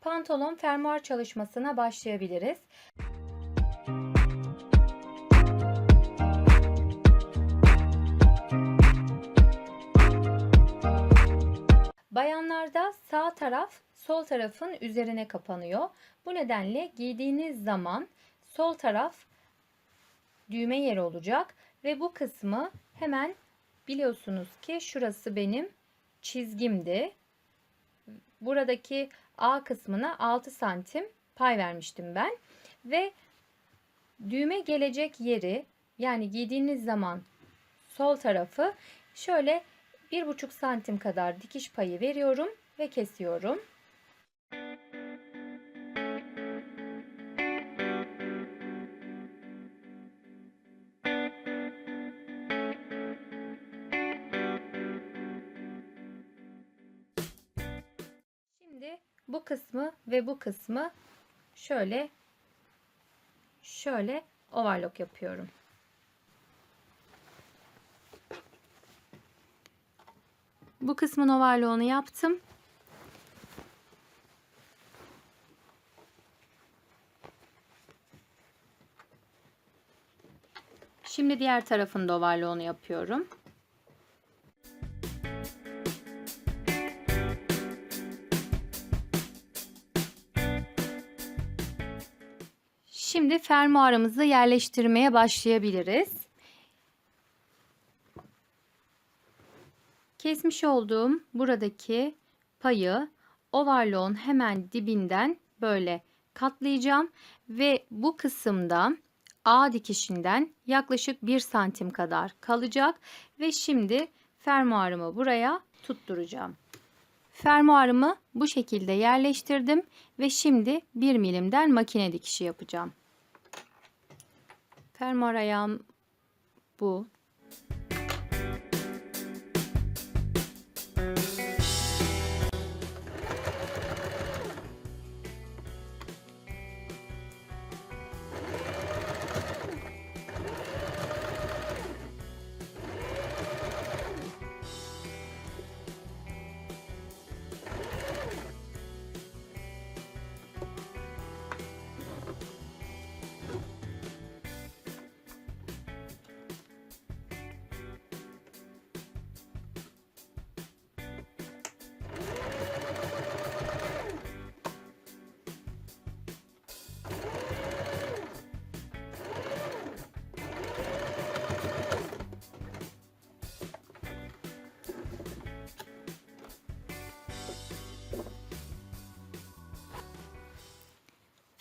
pantolon fermuar çalışmasına başlayabiliriz. Bayanlarda sağ taraf sol tarafın üzerine kapanıyor. Bu nedenle giydiğiniz zaman sol taraf düğme yeri olacak ve bu kısmı hemen biliyorsunuz ki şurası benim çizgimdi. Buradaki A kısmına 6 santim pay vermiştim ben ve düğme gelecek yeri yani giydiğiniz zaman sol tarafı şöyle bir buçuk santim kadar dikiş payı veriyorum ve kesiyorum. Bu kısmı ve bu kısmı şöyle şöyle overlock yapıyorum. Bu kısmın overlock'unu yaptım. Şimdi diğer tarafın da overlock'unu yapıyorum. Şimdi fermuarımızı yerleştirmeye başlayabiliriz. Kesmiş olduğum buradaki payı overlock'un hemen dibinden böyle katlayacağım ve bu kısımda A dikişinden yaklaşık 1 santim kadar kalacak ve şimdi fermuarımı buraya tutturacağım. Fermuarımı bu şekilde yerleştirdim ve şimdi 1 milimden makine dikişi yapacağım. Fermuar ayağım bu.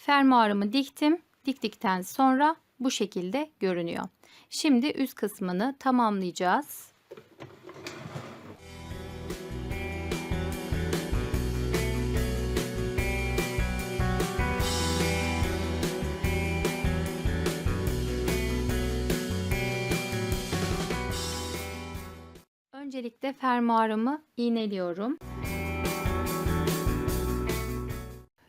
Fermuarımı diktim. Diktikten sonra bu şekilde görünüyor. Şimdi üst kısmını tamamlayacağız. Öncelikle fermuarımı iğneliyorum.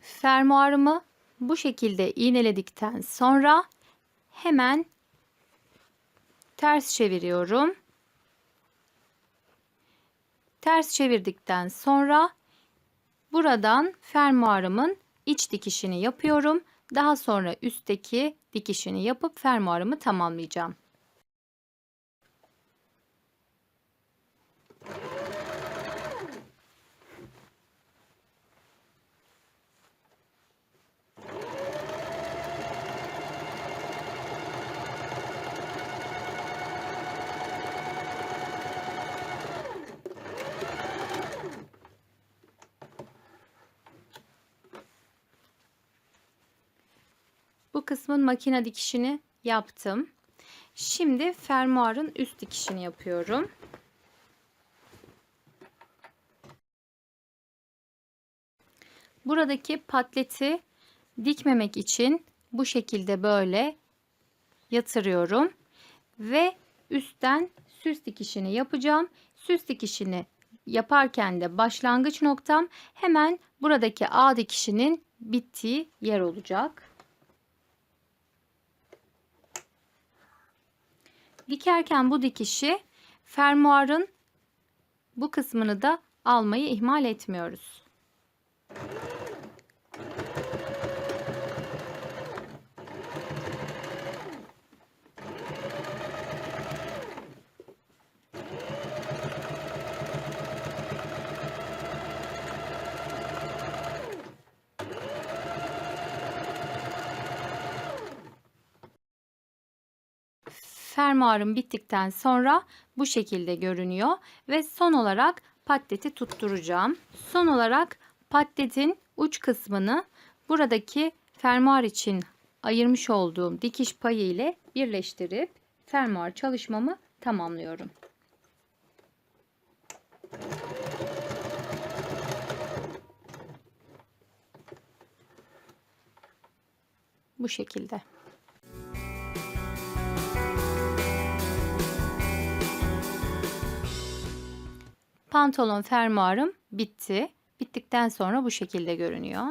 Fermuarımı bu şekilde iğneledikten sonra hemen ters çeviriyorum. Ters çevirdikten sonra buradan fermuarımın iç dikişini yapıyorum. Daha sonra üstteki dikişini yapıp fermuarımı tamamlayacağım. Kısmın makine dikişini yaptım. Şimdi fermuarın üst dikişini yapıyorum. Buradaki patleti dikmemek için bu şekilde böyle yatırıyorum ve üstten süs dikişini yapacağım. Süs dikişini yaparken de başlangıç noktam hemen buradaki A dikişinin bittiği yer olacak. Dikerken bu dikişi fermuarın bu kısmını da almayı ihmal etmiyoruz. Fermuarım bittikten sonra bu şekilde görünüyor ve son olarak patleti tutturacağım. Son olarak patletin uç kısmını buradaki fermuar için ayırmış olduğum dikiş payı ile birleştirip fermuar çalışmamı tamamlıyorum. Bu şekilde. Pantolon fermuarım bitti. Bittikten sonra bu şekilde görünüyor.